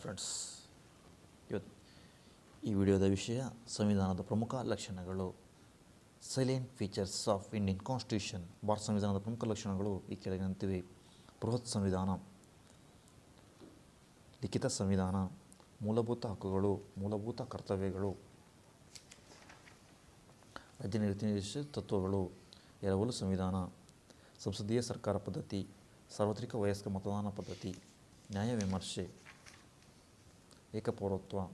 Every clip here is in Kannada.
ಫ್ರೆಂಡ್ಸ್ ಇವತ್ತು ಈ ವಿಡಿಯೋದ ವಿಷಯ ಸಂವಿಧಾನದ ಪ್ರಮುಖ ಲಕ್ಷಣಗಳು silent features of Indian constitution Bharat ಸಂವಿಧಾನದ ಪ್ರಮುಖ ಲಕ್ಷಣಗಳು ಈ ಕೆಳಗಿನಂತಿವೆ ಬೃಹತ್ ಸಂವಿಧಾನ, ಲಿಖಿತ ಸಂವಿಧಾನ, ಮೂಲಭೂತ ಹಕ್ಕುಗಳು, ಮೂಲಭೂತ ಕರ್ತವ್ಯಗಳು ರಾಜ್ಯ ತತ್ವಗಳು, ಎರವಲು ಸಂವಿಧಾನ, ಸಂಸದೀಯ ಸರ್ಕಾರ ಪದ್ಧತಿ, ಸಾರ್ವತ್ರಿಕ ವಯಸ್ಕ ಮತದಾನ ಪದ್ಧತಿ, ನ್ಯಾಯ ವಿಮರ್ಶೆ ಏಕಪೌರತ್ವ,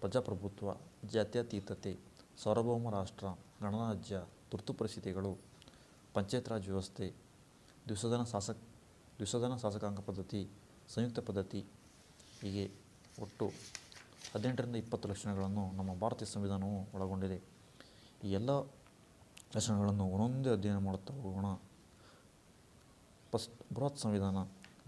ಪ್ರಜಾಪ್ರಭುತ್ವ, ಜಾತ್ಯತೀತತೆ ಸಾರ್ವಭೌಮ ರಾಷ್ಟ್ರ ಗಣರಾಜ್ಯ, ತುರ್ತು ಪರಿಸ್ಥಿತಿಗಳು, ಪಂಚಾಯತ್ ರಾಜ್ ವ್ಯವಸ್ಥೆ, ದ್ವಿಸದನ ಶಾಸಕ, ದ್ವಿಸದನ ಶಾಸಕಾಂಗ ಪದ್ಧತಿ, ಸಂಯುಕ್ತ ಪದ್ಧತಿ, ಹೀಗೆ ಒಟ್ಟು ಹದಿನೆಂಟರಿಂದ ಇಪ್ಪತ್ತು ಲಕ್ಷಣಗಳನ್ನು ನಮ್ಮ ಭಾರತೀಯ ಸಂವಿಧಾನವು ಒಳಗೊಂಡಿದೆ. ಈ ಎಲ್ಲ ಲಕ್ಷಣಗಳನ್ನು ಒಂದೊಂದೇ ಅಧ್ಯಯನ ಮಾಡುತ್ತಾ ಹೋಗೋಣ. ಫಸ್ಟ್ ಬೃಹತ್ ಸಂವಿಧಾನ.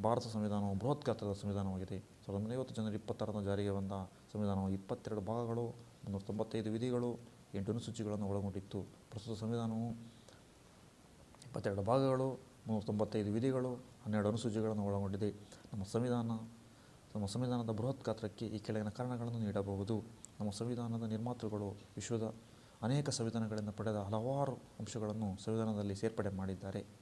ಭಾರತ ಸಂವಿಧಾನವು ಬೃಹತ್ ಗಾತ್ರದ ಸಂವಿಧಾನವಾಗಿದೆ. ಸಾವಿರದ ಒಂಬೈನೂರ ಐವತ್ತು ಜನವರಿ ಇಪ್ಪತ್ತಾರರ ಜಾರಿಗೆ ಬಂದ ಸಂವಿಧಾನವು ಇಪ್ಪತ್ತೆರಡು ಭಾಗಗಳು ಮುನ್ನೂರ ತೊಂಬತ್ತೈದು ವಿಧಿಗಳು, ಎಂಟು ಅನುಸೂಚಿಗಳನ್ನು ಒಳಗೊಂಡಿತ್ತು. ಪ್ರಸ್ತುತ ಸಂವಿಧಾನವು ಇಪ್ಪತ್ತೆರಡು ಭಾಗಗಳು ಮುನ್ನೂರ ತೊಂಬತ್ತೈದು ವಿಧಿಗಳು, ಹನ್ನೆರಡು ಅನುಸೂಚಿಗಳನ್ನು ಒಳಗೊಂಡಿದೆ. ನಮ್ಮ ಸಂವಿಧಾನ, ನಮ್ಮ ಸಂವಿಧಾನದ ಬೃಹತ್ ಗಾತ್ರಕ್ಕೆ ಈ ಕೆಳಗಿನ ಕಾರಣಗಳನ್ನು ನೀಡಬಹುದು. ನಮ್ಮ ಸಂವಿಧಾನದ ನಿರ್ಮಾತೃಗಳು ವಿಶ್ವದ ಅನೇಕ ಸಂವಿಧಾನಗಳಿಂದ ಪಡೆದ ಹಲವಾರು ಅಂಶಗಳನ್ನು ಸಂವಿಧಾನದಲ್ಲಿ ಸೇರ್ಪಡೆ ಮಾಡಿದ್ದಾರೆ.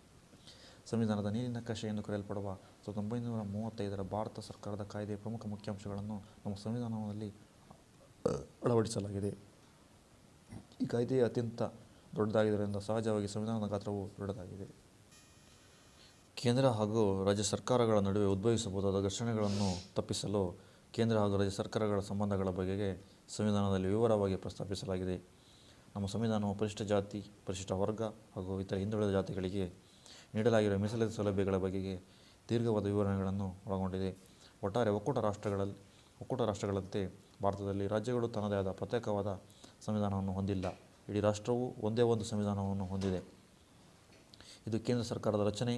ಸಂವಿಧಾನದ ನೀರಿನ ಕಷೆ ಎಂದು ಕರೆಯಲ್ಪಡುವ ಸಾವಿರದ ಒಂಬೈನೂರ ಮೂವತ್ತೈದರ ಭಾರತ ಸರ್ಕಾರದ ಕಾಯ್ದೆಯ ಪ್ರಮುಖ ಮುಖ್ಯಾಂಶಗಳನ್ನು ನಮ್ಮ ಸಂವಿಧಾನದಲ್ಲಿ ಅಳವಡಿಸಲಾಗಿದೆ. ಈ ಕಾಯ್ದೆಯು ಅತ್ಯಂತ ದೊಡ್ಡದಾಗಿದ್ದರಿಂದ ಸಹಜವಾಗಿ ಸಂವಿಧಾನದ ಗಾತ್ರವು ದೊಡ್ಡದಾಗಿದೆ. ಕೇಂದ್ರ ಹಾಗೂ ರಾಜ್ಯ ಸರ್ಕಾರಗಳ ನಡುವೆ ಉದ್ಭವಿಸಬಹುದಾದ ಘರ್ಷಣೆಗಳನ್ನು ತಪ್ಪಿಸಲು ಕೇಂದ್ರ ಹಾಗೂ ರಾಜ್ಯ ಸರ್ಕಾರಗಳ ಸಂಬಂಧಗಳ ಬಗೆಗೆ ಸಂವಿಧಾನದಲ್ಲಿ ವಿವರವಾಗಿ ಪ್ರಸ್ತಾಪಿಸಲಾಗಿದೆ. ನಮ್ಮ ಸಂವಿಧಾನವು ಪರಿಶಿಷ್ಟ ಜಾತಿ, ಪರಿಶಿಷ್ಟ ವರ್ಗ ಹಾಗೂ ಇತರ ಹಿಂದುಳಿದ ಜಾತಿಗಳಿಗೆ ನೀಡಲಾಗಿರುವ ಮೀಸಲಾತಿ ಸೌಲಭ್ಯಗಳ ಬಗೆಗೆ ದೀರ್ಘವಾದ ವಿವರಣೆಗಳನ್ನು ಒಳಗೊಂಡಿದೆ. ಒಟ್ಟಾರೆ ಒಕ್ಕೂಟ ರಾಷ್ಟ್ರಗಳಲ್ಲಿ, ಒಕ್ಕೂಟ ರಾಷ್ಟ್ರಗಳಂತೆ ಭಾರತದಲ್ಲಿ ರಾಜ್ಯಗಳು ತನ್ನದೇ ಆದ ಪ್ರತ್ಯೇಕವಾದ ಸಂವಿಧಾನವನ್ನು ಹೊಂದಿಲ್ಲ. ಇಡೀ ರಾಷ್ಟ್ರವು ಒಂದೇ ಒಂದು ಸಂವಿಧಾನವನ್ನು ಹೊಂದಿದೆ. ಇದು ಕೇಂದ್ರ ಸರ್ಕಾರದ ರಚನೆ,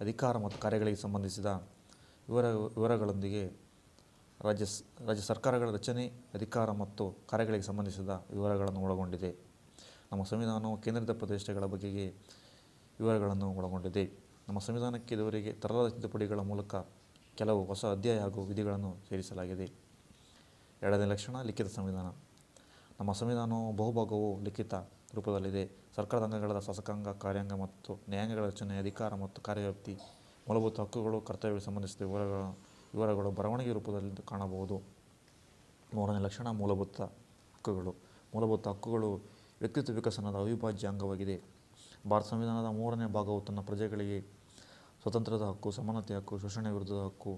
ಅಧಿಕಾರ ಮತ್ತು ಕಾರ್ಯಗಳಿಗೆ ಸಂಬಂಧಿಸಿದ ವಿವರ, ವಿವರಗಳೊಂದಿಗೆ ರಾಜ್ಯ ರಾಜ್ಯ ಸರ್ಕಾರಗಳ ರಚನೆ, ಅಧಿಕಾರ ಮತ್ತು ಕಾರ್ಯಗಳಿಗೆ ಸಂಬಂಧಿಸಿದ ವಿವರಗಳನ್ನು ಒಳಗೊಂಡಿದೆ. ನಮ್ಮ ಸಂವಿಧಾನವು ಕೇಂದ್ರಿತ ಪ್ರದೇಶಗಳ ಬಗೆಗೆ ವಿವರಗಳನ್ನು ಒಳಗೊಂಡಿದೆ. ನಮ್ಮ ಸಂವಿಧಾನಕ್ಕೆ ಇದುವರೆಗೆ ತರಲಾದ ತಿದ್ದುಪಡಿಗಳ ಮೂಲಕ ಕೆಲವು ಹೊಸ ಅಧ್ಯಾಯ ಹಾಗೂ ವಿಧಿಗಳನ್ನು ಸೇರಿಸಲಾಗಿದೆ. ಎರಡನೇ ಲಕ್ಷಣ, ಲಿಖಿತ ಸಂವಿಧಾನ. ನಮ್ಮ ಸಂವಿಧಾನವು ಬಹುಭಾಗವು ಲಿಖಿತ ರೂಪದಲ್ಲಿದೆ. ಸರ್ಕಾರದ ಅಂಗಗಳ ಶಾಸಕಾಂಗ, ಕಾರ್ಯಾಂಗ ಮತ್ತು ನ್ಯಾಯಾಂಗಗಳ ರಚನೆ, ಅಧಿಕಾರ ಮತ್ತು ಕಾರ್ಯವ್ಯಾಪ್ತಿ ಮೂಲಭೂತ ಹಕ್ಕುಗಳು ಕರ್ತವ್ಯಕ್ಕೆ ಸಂಬಂಧಿಸಿದ ವಿವರಗಳ, ವಿವರಗಳು ಬರವಣಿಗೆ ರೂಪದಲ್ಲಿ ಕಾಣಬಹುದು. ಮೂರನೇ ಲಕ್ಷಣ, ಮೂಲಭೂತ ಹಕ್ಕುಗಳು. ಮೂಲಭೂತ ಹಕ್ಕುಗಳು ವ್ಯಕ್ತಿತ್ವ ವಿಕಸನದ ಅವಿಭಾಜ್ಯ ಅಂಗವಾಗಿದೆ. ಭಾರತ ಸಂವಿಧಾನದ ಮೂರನೇ ಭಾಗವು ತನ್ನ ಪ್ರಜೆಗಳಿಗೆ ಸ್ವತಂತ್ರದ ಹಕ್ಕು ಸಮಾನತೆ ಹಕ್ಕು, ಶೋಷಣೆ ವಿರುದ್ಧದ ಹಕ್ಕು,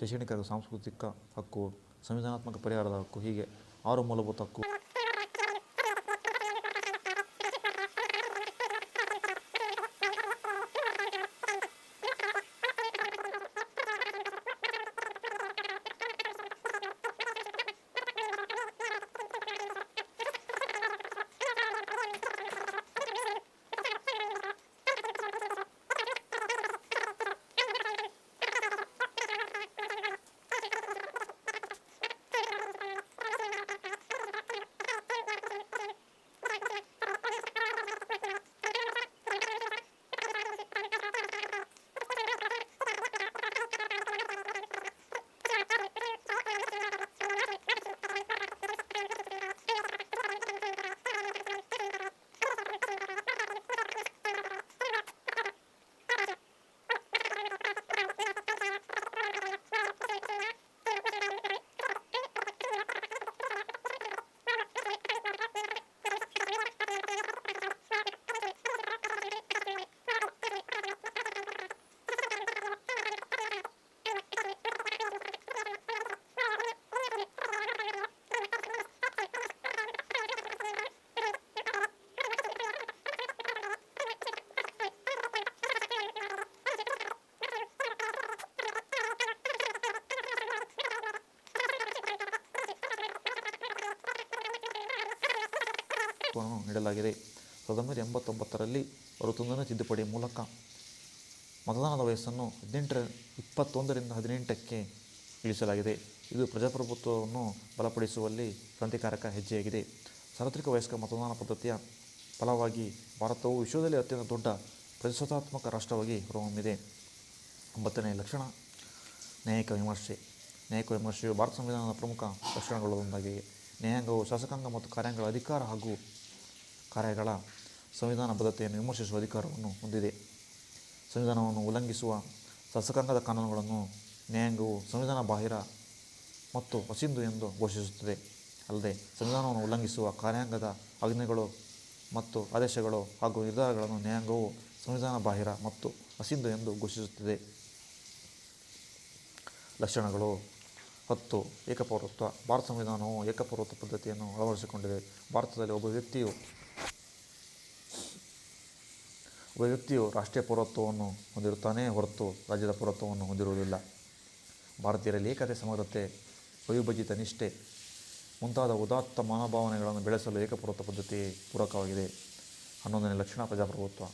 ಶೈಕ್ಷಣಿಕ ಸಾಂಸ್ಕೃತಿಕ ಹಕ್ಕು, ಸಂವಿಧಾನಾತ್ಮಕ ಪರಿಹಾರದ ಹಕ್ಕು, ಹೀಗೆ ಆರು ಮೂಲಭೂತ ಹಕ್ಕು. ಹಕ್ಕುಗಳನ್ನು ನೀಡಲಾಗಿದೆ. ಸಾವಿರದ ಒಂಬೈನೂರ ಎಂಬತ್ತೊಂಬತ್ತರಲ್ಲಿ ತುಂದನ ತಿದ್ದುಪಡಿ ಮೂಲಕ ಮತದಾನದ ವಯಸ್ಸನ್ನು ಹದಿನೆಂಟರ ಇಪ್ಪತ್ತೊಂದರಿಂದ ಹದಿನೆಂಟಕ್ಕೆ ಇಳಿಸಲಾಗಿದೆ. ಇದು ಪ್ರಜಾಪ್ರಭುತ್ವವನ್ನು ಬಲಪಡಿಸುವಲ್ಲಿ ಕ್ರಾಂತಿಕಾರಕ ಹೆಜ್ಜೆಯಾಗಿದೆ. ಸಾರ್ವತ್ರಿಕ ವಯಸ್ಕ ಮತದಾನ ಪದ್ಧತಿಯ ಫಲವಾಗಿ ಭಾರತವು ವಿಶ್ವದಲ್ಲಿ ಅತ್ಯಂತ ದೊಡ್ಡ ಪ್ರಜಾಸತ್ತಾತ್ಮಕ ರಾಷ್ಟ್ರವಾಗಿ ಹೊರಹೊಮ್ಮಿದೆ. ಒಂಬತ್ತನೇ ಲಕ್ಷಣ, ನ್ಯಾಯಿಕ ವಿಮರ್ಶೆ. ನ್ಯಾಯಿಕ ವಿಮರ್ಶೆಯು ಭಾರತ ಸಂವಿಧಾನದ ಪ್ರಮುಖ ಲಕ್ಷಣಗಳೊಂದಾಗಿದೆ ನ್ಯಾಯಾಂಗವು ಶಾಸಕಾಂಗ ಮತ್ತು ಕಾರ್ಯಾಂಗಗಳ ಅಧಿಕಾರ ಹಾಗೂ ಕಾರ್ಯಗಳ ಸಂವಿಧಾನ ಬದ್ಧತೆಯನ್ನು ವಿಮರ್ಶಿಸುವ ಅಧಿಕಾರವನ್ನು ಹೊಂದಿದೆ. ಸಂವಿಧಾನವನ್ನು ಉಲ್ಲಂಘಿಸುವ ಶಾಸಕಾಂಗದ ಕಾನೂನುಗಳನ್ನು ನ್ಯಾಯಾಂಗವು ಸಂವಿಧಾನ ಬಾಹಿರ ಮತ್ತು ಅಸಿಂಧು ಎಂದು ಘೋಷಿಸುತ್ತದೆ. ಅಲ್ಲದೆ, ಸಂವಿಧಾನವನ್ನು ಉಲ್ಲಂಘಿಸುವ ಕಾರ್ಯಾಂಗದ ಆಜ್ಞೆಗಳು ಮತ್ತು ಆದೇಶಗಳು ಹಾಗೂ ನಿರ್ಧಾರಗಳನ್ನು ನ್ಯಾಯಾಂಗವು ಸಂವಿಧಾನ ಬಾಹಿರ ಮತ್ತು ಅಸಿಂಧು ಎಂದು ಘೋಷಿಸುತ್ತದೆ. ಲಕ್ಷಣಗಳು ಹತ್ತು ಏಕಪೌರತ್ವ, ಭಾರತ ಸಂವಿಧಾನವು ಏಕಪೌರತ್ವ ಪದ್ಧತಿಯನ್ನು ಅಳವಡಿಸಿಕೊಂಡಿದೆ. ಭಾರತದಲ್ಲಿ ಒಬ್ಬ ವ್ಯಕ್ತಿಯು ಒಬ್ಬ ವ್ಯಕ್ತಿಯು ರಾಷ್ಟ್ರೀಯ ಪೌರತ್ವವನ್ನು ಹೊಂದಿರುತ್ತಾನೆ ಹೊರತು ರಾಜ್ಯದ ಪೌರತ್ವವನ್ನು ಹೊಂದಿರುವುದಿಲ್ಲ. ಭಾರತೀಯರಲ್ಲಿ ಏಕತೆ, ಸಮಗ್ರತೆ ಅವಿಭಜಿತ ನಿಷ್ಠೆ ಮುಂತಾದ ಉದಾತ್ತ ಮನೋಭಾವನೆಗಳನ್ನು ಬೆಳೆಸಲು ಏಕಪೌರತ್ವ ಪದ್ಧತಿ ಪೂರಕವಾಗಿದೆ. ಹನ್ನೊಂದನೇ ಲಕ್ಷಣ ಪ್ರಜಾಪ್ರಭುತ್ವ.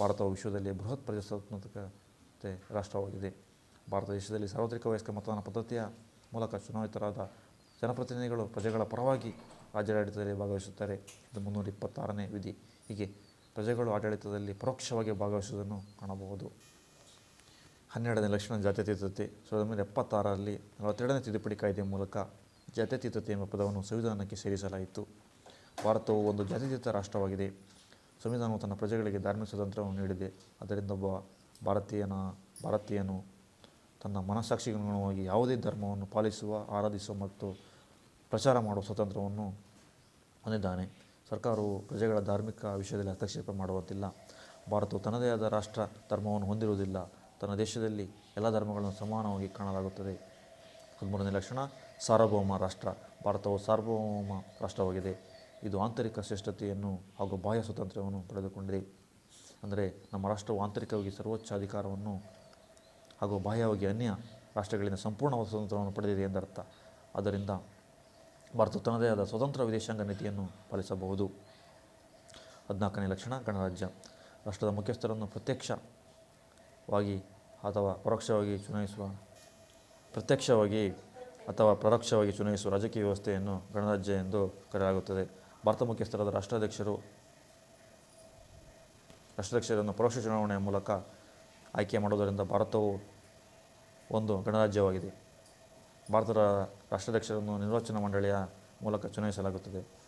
ಭಾರತವು ವಿಶ್ವದಲ್ಲಿ ಬೃಹತ್ ಪ್ರಜಾಸತ್ತಾತ್ಮಕತೆ ರಾಷ್ಟ್ರವಾಗಿದೆ. ಭಾರತ ದೇಶದಲ್ಲಿ ಸಾರ್ವತ್ರಿಕ ವಯಸ್ಕ ಮತದಾನ ಪದ್ಧತಿಯ ಮೂಲಕ ಚುನಾಯಿತರಾದ ಜನಪ್ರತಿನಿಧಿಗಳು ಪ್ರಜೆಗಳ ಪರವಾಗಿ ರಾಜ್ಯಾಡಳಿತದಲ್ಲಿ ಭಾಗವಹಿಸುತ್ತಾರೆ. ಇದು ಮುನ್ನೂರ ಇಪ್ಪತ್ತಾರನೇ ವಿಧಿ. ಹೀಗೆ ಪ್ರಜೆಗಳು ಆಡಳಿತದಲ್ಲಿ ಪರೋಕ್ಷವಾಗಿ ಭಾಗವಹಿಸುವುದನ್ನು ಕಾಣಬಹುದು. ಹನ್ನೆರಡನೇ ಲಕ್ಷಣ ಜಾತ್ಯತೀತತೆ. ಸಾವಿರದ ಒಂಬೈನೂರ ಎಪ್ಪತ್ತಾರರಲ್ಲಿ ನಲವತ್ತೆರಡನೇ ತಿದ್ದುಪಡಿ ಕಾಯ್ದೆ ಮೂಲಕ ಜಾತ್ಯತೀತತೆ ಎಂಬ ಪದವನ್ನು ಸಂವಿಧಾನಕ್ಕೆ ಸೇರಿಸಲಾಯಿತು. ಭಾರತವು ಒಂದು ಜಾತ್ಯತೀತ ರಾಷ್ಟ್ರವಾಗಿದೆ. ಸಂವಿಧಾನವು ತನ್ನ ಪ್ರಜೆಗಳಿಗೆ ಧಾರ್ಮಿಕ ಸ್ವಾತಂತ್ರ್ಯವನ್ನು ನೀಡಿದೆ. ಅದರಿಂದ ಒಬ್ಬ ಭಾರತೀಯನ, ಭಾರತೀಯನು ತನ್ನ ಮನಸ್ಸಾಕ್ಷಿಗೆ ಅನುಗುಣವಾಗಿ ಯಾವುದೇ ಧರ್ಮವನ್ನು ಪಾಲಿಸುವ, ಆರಾಧಿಸುವ ಮತ್ತು ಪ್ರಚಾರ ಮಾಡುವ ಸ್ವಾತಂತ್ರ್ಯವನ್ನು ಹೊಂದಿದ್ದಾನೆ. ಸರ್ಕಾರವು ಪ್ರಜೆಗಳ ಧಾರ್ಮಿಕ ವಿಷಯದಲ್ಲಿ ಹಸ್ತಕ್ಷೇಪ ಮಾಡುವಂತಿಲ್ಲ. ಭಾರತವು ತನ್ನದೇ ಆದ ರಾಷ್ಟ್ರ ಧರ್ಮವನ್ನು ಹೊಂದಿರುವುದಿಲ್ಲ. ತನ್ನ ದೇಶದಲ್ಲಿ ಎಲ್ಲ ಧರ್ಮಗಳನ್ನು ಸಮಾನವಾಗಿ ಕಾಣಲಾಗುತ್ತದೆ. ಹದಿಮೂರನೇ ಲಕ್ಷಣ, ಸಾರ್ವಭೌಮ ರಾಷ್ಟ್ರ. ಭಾರತವು ಸಾರ್ವಭೌಮ ರಾಷ್ಟ್ರವಾಗಿದೆ. ಇದು ಆಂತರಿಕ ಶ್ರೇಷ್ಠತೆಯನ್ನು ಹಾಗೂ ಬಾಹ್ಯ ಸ್ವಾತಂತ್ರ್ಯವನ್ನು ಪಡೆದುಕೊಂಡಿದೆ. ಅಂದರೆ ನಮ್ಮ ರಾಷ್ಟ್ರವು ಆಂತರಿಕವಾಗಿ ಸರ್ವೋಚ್ಚ ಅಧಿಕಾರವನ್ನು ಹಾಗೂ ಬಾಹ್ಯವಾಗಿ ಅನ್ಯ ರಾಷ್ಟ್ರಗಳಿಂದ ಸಂಪೂರ್ಣ ಸ್ವತಂತ್ರವನ್ನು ಪಡೆದಿದೆ ಎಂದರ್ಥ. ಆದ್ದರಿಂದ ಭಾರತ ತನ್ನದೇ ಆದ ಸ್ವತಂತ್ರ ವಿದೇಶಾಂಗ ನೀತಿಯನ್ನು ಪಾಲಿಸಬಹುದು. ಹದಿನಾಲ್ಕನೇ ಲಕ್ಷಣ, ಗಣರಾಜ್ಯ. ರಾಷ್ಟ್ರದ ಮುಖ್ಯಸ್ಥರನ್ನು ಪ್ರತ್ಯಕ್ಷವಾಗಿ ಅಥವಾ ಪರೋಕ್ಷವಾಗಿ ಚುನಾಯಿಸುವ, ಪ್ರತ್ಯಕ್ಷವಾಗಿ ಅಥವಾ ಪರೋಕ್ಷವಾಗಿ ಚುನಾಯಿಸುವ ರಾಜಕೀಯ ವ್ಯವಸ್ಥೆಯನ್ನು ಗಣರಾಜ್ಯ ಎಂದು ಕರೆಯಲಾಗುತ್ತದೆ. ಭಾರತ ಮುಖ್ಯಸ್ಥರಾದ ರಾಷ್ಟ್ರಾಧ್ಯಕ್ಷರು, ರಾಷ್ಟ್ರಾಧ್ಯಕ್ಷರನ್ನು ಪರೋಕ್ಷ ಚುನಾವಣೆಯ ಮೂಲಕ ಆಯ್ಕೆ ಮಾಡುವುದರಿಂದ ಭಾರತವು ಒಂದು ಗಣರಾಜ್ಯವಾಗಿದೆ. ಭಾರತದ ರಾಷ್ಟ್ರಾಧ್ಯಕ್ಷರನ್ನು ನಿರ್ವಾಚನ ಮಂಡಳಿಯ ಮೂಲಕ ಚುನಾಯಿಸಲಾಗುತ್ತದೆ.